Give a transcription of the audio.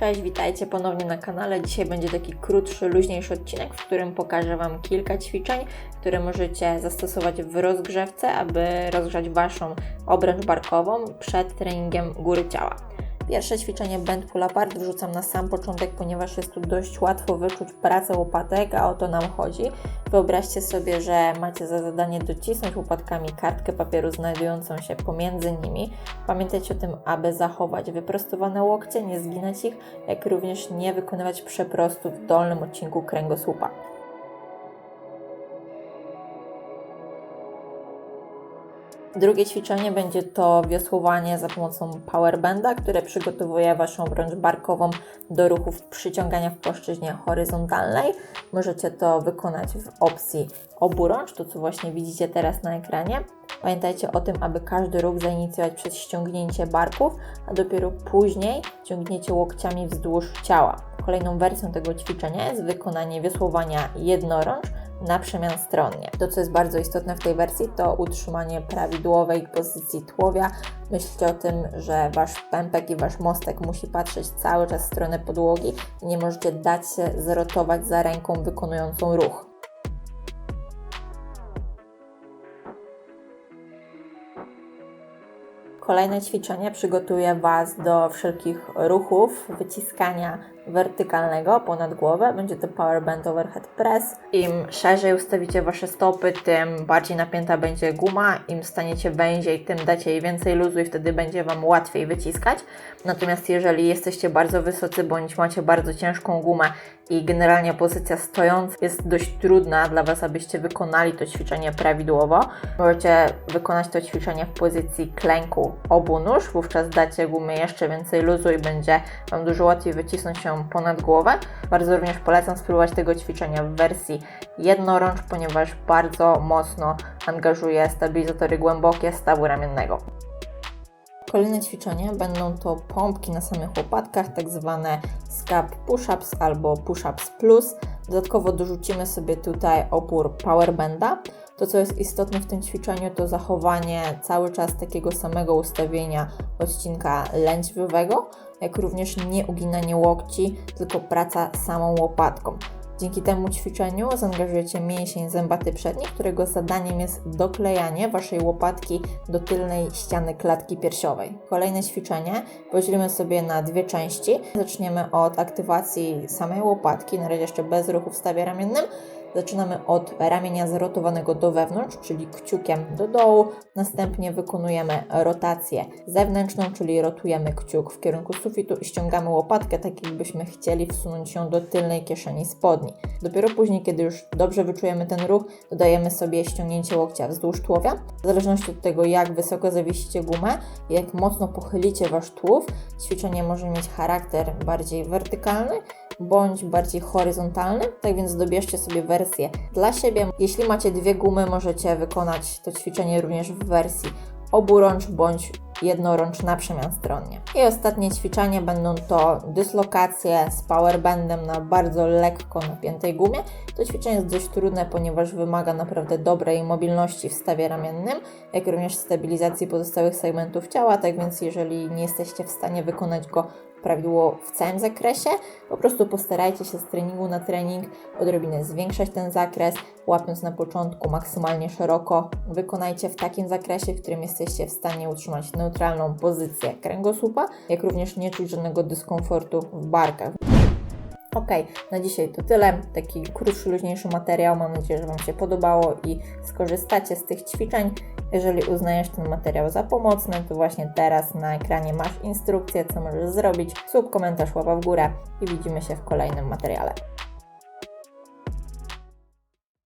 Cześć, witajcie ponownie na kanale. Dzisiaj będzie taki krótszy, luźniejszy odcinek, w którym pokażę Wam kilka ćwiczeń, które możecie zastosować w rozgrzewce, aby rozgrzać Waszą obręcz barkową przed treningiem góry ciała. Pierwsze ćwiczenie bend pull apart wrzucam na sam początek, ponieważ jest tu dość łatwo wyczuć pracę łopatek, a o to nam chodzi. Wyobraźcie sobie, że macie za zadanie docisnąć łopatkami kartkę papieru znajdującą się pomiędzy nimi. Pamiętajcie o tym, aby zachować wyprostowane łokcie, nie zginać ich, jak również nie wykonywać przeprostu w dolnym odcinku kręgosłupa. Drugie ćwiczenie będzie to wiosłowanie za pomocą powerbenda, które przygotowuje Waszą obręcz barkową do ruchów przyciągania w płaszczyźnie horyzontalnej. Możecie to wykonać w opcji oburącz, to co właśnie widzicie teraz na ekranie. Pamiętajcie o tym, aby każdy ruch zainicjować przez ściągnięcie barków, a dopiero później ciągniecie łokciami wzdłuż ciała. Kolejną wersją tego ćwiczenia jest wykonanie wiosłowania jednorącz, na przemian stronnie. To, co jest bardzo istotne w tej wersji, to utrzymanie prawidłowej pozycji tułowia. Myślcie o tym, że Wasz pępek i Wasz mostek musi patrzeć cały czas w stronę podłogi i nie możecie dać się zrotować za ręką wykonującą ruch. Kolejne ćwiczenie przygotuje Was do wszelkich ruchów, wyciskania wertykalnego ponad głowę. Będzie to Power Band Overhead Press. Im szerzej ustawicie Wasze stopy, tym bardziej napięta będzie guma. Im staniecie węziej, tym dacie jej więcej luzu i wtedy będzie Wam łatwiej wyciskać. Natomiast jeżeli jesteście bardzo wysocy bądź macie bardzo ciężką gumę i generalnie pozycja stojąca jest dość trudna dla Was, abyście wykonali to ćwiczenie prawidłowo, możecie wykonać to ćwiczenie w pozycji klęku obu nóż. Wówczas dacie gumy jeszcze więcej luzu i będzie Wam dużo łatwiej wycisnąć się ponad głowę. Bardzo również polecam spróbować tego ćwiczenia w wersji jednorącz, ponieważ bardzo mocno angażuje stabilizatory głębokie stawu ramiennego. Kolejne ćwiczenia będą to pompki na samych łopatkach, tak zwane scap push-ups albo push-ups plus. Dodatkowo dorzucimy sobie tutaj opór powerbenda. To, co jest istotne w tym ćwiczeniu, to zachowanie cały czas takiego samego ustawienia odcinka lędźwiowego, jak również nie uginanie łokci, tylko praca samą łopatką. Dzięki temu ćwiczeniu zaangażujecie mięsień zębaty przedni, którego zadaniem jest doklejanie Waszej łopatki do tylnej ściany klatki piersiowej. Kolejne ćwiczenie podzielimy sobie na dwie części. Zaczniemy od aktywacji samej łopatki, na razie jeszcze bez ruchu w stawie ramiennym, Zaczynamy od ramienia zrotowanego do wewnątrz, czyli kciukiem do dołu. Następnie wykonujemy rotację zewnętrzną, czyli rotujemy kciuk w kierunku sufitu i ściągamy łopatkę, tak jakbyśmy chcieli wsunąć ją do tylnej kieszeni spodni. Dopiero później, kiedy już dobrze wyczujemy ten ruch, dodajemy sobie ściągnięcie łokcia wzdłuż tułowia. W zależności od tego, jak wysoko zawiesicie gumę, jak mocno pochylicie wasz tułów, ćwiczenie może mieć charakter bardziej wertykalny bądź bardziej horyzontalny. Tak więc dobierzcie sobie wersję dla siebie. Jeśli macie dwie gumy, możecie wykonać to ćwiczenie również w wersji oburącz bądź jednorącz na przemian stronnie. I ostatnie ćwiczenia będą to dyslokacje z powerbandem na bardzo lekko napiętej gumie. To ćwiczenie jest dość trudne, ponieważ wymaga naprawdę dobrej mobilności w stawie ramiennym, jak również stabilizacji pozostałych segmentów ciała, tak więc jeżeli nie jesteście w stanie wykonać go prawidłowo w całym zakresie. Po prostu postarajcie się z treningu na trening odrobinę zwiększać ten zakres, łapiąc na początku maksymalnie szeroko. Wykonajcie w takim zakresie, w którym jesteście w stanie utrzymać neutralną pozycję kręgosłupa, jak również nie czuć żadnego dyskomfortu w barkach. Ok, na dzisiaj to tyle. Taki krótszy, luźniejszy materiał. Mam nadzieję, że Wam się podobało i skorzystacie z tych ćwiczeń. Jeżeli uznajesz ten materiał za pomocny, to właśnie teraz na ekranie masz instrukcję, co możesz zrobić. Sub, komentarz, łapa w górę i widzimy się w kolejnym materiale.